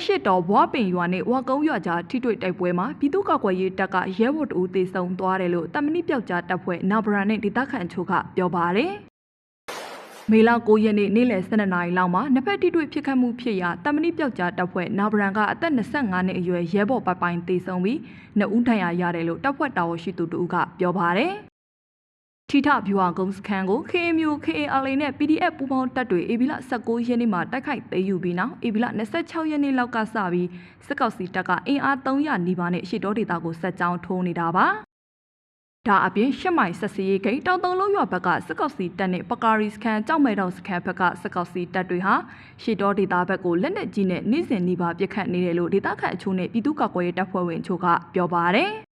အရှိတော်ဘွားပင်ရွာနဲ့ဝါကုန်းရွာကြားထိတွေ့တိုက်ပွဲမှာပြည်သူ့ကာကွယ်ရေးတပ်ကရဲဘော်တဦးသေဆုံးသွားတယ်လို့တမဏိပြောက်ကြားတပ်ဖွဲ့နာဘရာနဲ့ဒေသခံအချို့ကပြောပါတယ်။မေလ9ရက်နေ့နေ့လယ်12နာရီလောက်မှာနှစ်ဖက်ထိတွေ့ဖြစ်ခတ်မှုဖြစ်ရာတမဏိပြောက်ကြားတပ်ဖွဲ့နာဘရန်ကအသက်25နှစ်အရွယ်ရဲဘော်ပိုင်ပိုင်သေဆုံးပြီးနှစ်ဦးထဏ်ရာရတယ်လို့တပ်ဖွဲ့တာဝန်ရှိသူတို့ကပြောပါတယ်။ ထီထဗျူဟာကုန်းစခန်းကို KMU KALA နဲ့ PDF ပူးပေါင်းတပ်တွေဧပြီလ19ရက်နေ့မှာတိုက်ခိုက်သိမ်းယူပြီးနောက်ဧပြီလ26ရက်နေ့လောက်ကစပြီးစစ်ကောက်စီတပ်ကအင်အား300နီးပါးနဲ့ရှစ်တော်ဒေတာကိုဆက်ကြောင်းထိုးနေတာပါ။ဒါအပြင်ရှစ်မိုင်ဆက်စီရေးဂိတ်တောင်တုံလုံးရွာဘက်ကစစ်ကောက်စီတပ်နဲ့ပကာရီစခန်းကြောက်မဲတော်စခန်းဘက်ကစစ်ကောက်စီတပ်တွေဟာရှစ်တော်ဒေတာဘက်ကိုလက်နက်ကြီးနဲ့နှိစင်နီးပါးပစ်ခတ်နေတယ်လို့ဒေတာခတ်အချို့နဲ့ပြည်သူ့ကာကွယ်ရေးတပ်ဖွဲ့ဝင်အချို့ကပြောပါတယ်။